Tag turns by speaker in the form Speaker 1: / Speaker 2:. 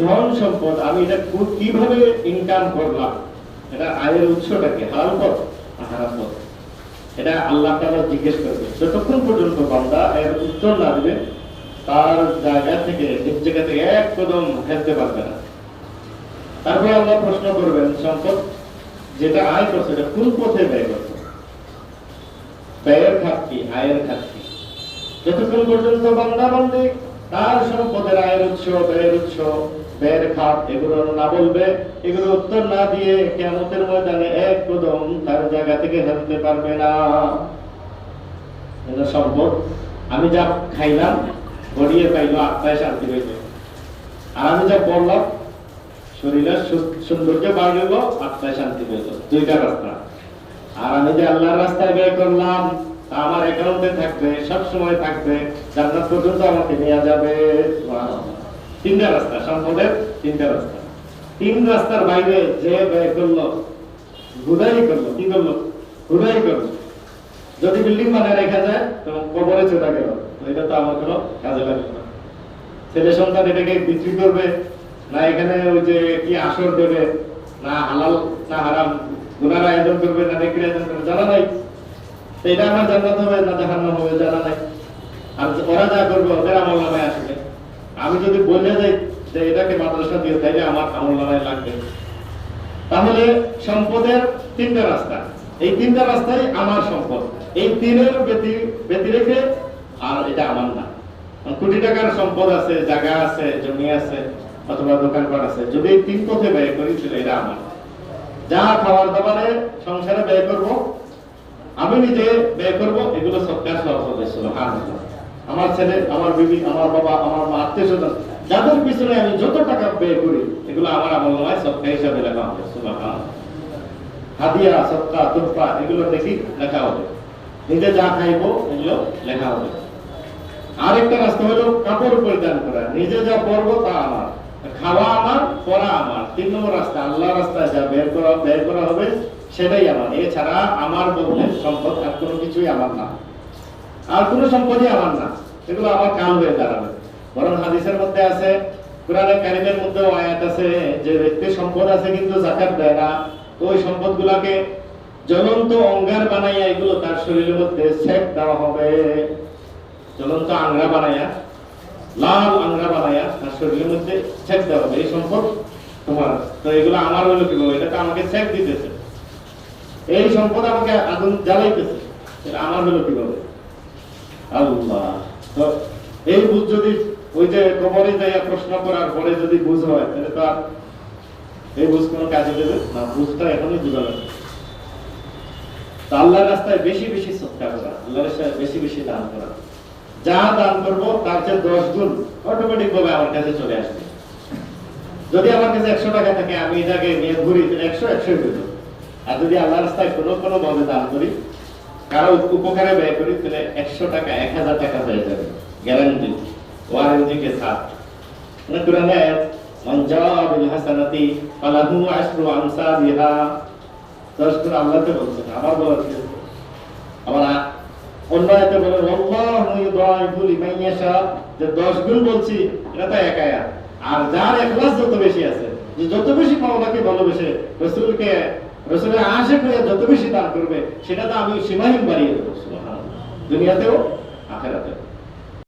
Speaker 1: ধন সম্পদ, আমি এটা কীভাবে ইনকাম করলাম? এটা আয়ের উৎসটা কি? হালাল পথ হারাম পথ? এটা আল্লাহ তাআলা জিজ্ঞেস করবে। যতক্ষণ পর্যন্ত বান্দা এর উত্তর না দিবে, তার জায়গা থেকে, নিজ জায়গা থেকে এক কদম ফেলতে পারবে না। তারপরে আল্লাহ প্রশ্ন করবেন, সম্পদ যেটা আয় করছে, এটা কোন পথে ব্যয় করছে? ব্যয়ের খাত কি আয়ের খাত কি যতক্ষণ পর্যন্ত বান্দা বান্দি তার সম্পদের আয়ের উৎস, ব্যয়ের উৎস, ব্যয়ের খাত, এগুলো না বলবে, এগুলো উত্তর না দিয়ে কেমতের ময়দানে এক কদম তার জায়গা থেকে হাঁটতে পারবে না। সম্পদ। আমি যা খাইলাম, গড়িয়ে পাইলো আত্মায় শান্তি হইল। আর আমি যা বললাম শরীরের সৌন্দর্য বাড়লো আত্মায় শান্তি পেল দুইটা রাস্তা। আর আমি যে আল্লাহর রাস্তায় ব্যয় করলাম আমার অ্যাকাউন্টে থাকবে সব সময় থাকবে, জান্নাত পর্যন্ত আমাকে নিয়ে যাবে। তিনটা রাস্তা, সম্পদের তিনটা রাস্তা। তিন রাস্তার বাইরে যে ব্যয় করল হুদাই করল, কি করল? হুদাই করল। যদি বিল্ডিং বানায় রেখা যায় তো কবরে চলে গেল। এটা তো আমার কোনো কাজে লাগবে না। ছেলে সন্তান এটাকে বিক্রি করবে, না এখানে ওই যে কি আসর দেবে, না হালাল, না হারাম, গুনার আয়োজন করবে, না নেকির আয়োজন করবে, জানা নাই। এটা আমার জান্নাত হবে না জাহান্নাম হবে জানা নাই আর ওরা যা করবে, ওদের আমল আসবে। আমি যদি বলে যাই যে এটাকে মাদ্রাসা দিয়ে, তাইলে আমার আমল নামায় লাগবে। তাহলে সম্পদের তিনটা রাস্তা। এই তিনটা রাস্তাই আমার সম্পদ। এই তিনের ব্যতি ব্যতি রেখে আর এটা আমার না। কোটি টাকার সম্পদ আছে, জায়গা আছে, জমি আছে, অথবা দোকানপাট আছে। যদি এই তিন পথে ব্যয় করি, তাহলে এটা আমার। যা খাবার দাবারে সংসারে ব্যয় করব আমি নিজে ব্যয় করব, এগুলো আমার ছেলে, আমার বিবি, আমার বাবা, আমার আত্মীয় স্বজন যাদের পিছনে আমি যত টাকা ব্যয় করি, এগুলো আমার আমল নয় সবকা হিসাবে লেখা হবে হাদিয়া, সৎকা, তুফা, এগুলো দেখি লেখা হবে। নিজে যা খাইবো, এগুলো লেখা হবে। আরেকটা রাস্তা হলো কাপড় পরিধান করা। নিজে যা পরবো তা আমার। খাওয়া আমার পরা আমার। তিন নম্বর রাস্তা আল্লাহ রাস্তায় যা বের করা করা হবে, সেটাই আমার। এছাড়া আমার বললে সম্পদ আর কোনো কিছুই আমার না। আর কোনো সম্পদই আমার না। এগুলো আমার কাল হয়ে দাঁড়াবে। বরং হাদিসের মধ্যে আছে কারিমের মধ্যে আয়াত আছে, যে ব্যক্তির সম্পদ আছে কিন্তু জাকাত দেয় না ওই সম্পদ গুলাকে জ্বলন্ত অঙ্গার বানাইয়া এগুলো তার শরীরের মধ্যে সেট দেওয়া হবে। জ্বলন্ত আংরা বানাইয়া, লাল আংরা বানাইয়া মধ্যে সেট দেওয়া হবে। এই সম্পদ তোমার, তো এগুলো আমার হলো কি এটা তো আমাকে সেট দিতেছে। এই সম্পদ আমাকে আগুন জ্বালাইতেছে। এটা আমার হলো আল্লাহ। তো এই বুঝ যদি ওই যে কবরে যাইয়া প্রশ্ন করার পরে যদি বুঝ হয়, তাহলে তো আর এই বুঝ কোনো কাজে দেবে না। বুঝটা এখনই বুঝা লাগবে। আল্লাহর রাস্তায় বেশি বেশি সৎকা করা, আল্লাহর রাস্তায় বেশি বেশি দান করা। যা দান করব, তার চেয়ে দশ গুণ অটোমেটিক ভাবে আমার কাছে চলে আসবে। যদি আমার কাছে একশো টাকা থাকে, আমি এটাকে নিয়ে ঘুরি একশো একশো দেবো আর যদি আল্লাহর রাস্তায় কোনো কোনো ভাবে দান করি, কারও উপকারে ব্যয় করি, তাহলে একশো টাকা, এক হাজার টাকা হয়ে যাবে। গ্যারান্টি ওয়ারেন্টি কে সাথ মানে কোরআনে বিল হাসানাতি দশ বলছেন, আমার বলার কি আছে? আবার আ- বলেন যে দশ গুণ বলছি, এটা তো একায়া। আর যার ইখলাস যত বেশি আছে, যে যত বেশি মাওলাকে ভালোবেসে রাসূলকে, রাসূলের হয়ে যত বেশি দান করবে, সেটা তো আমি সীমাহীন বাড়িয়ে দুনিয়াতেও আখেরাতেও।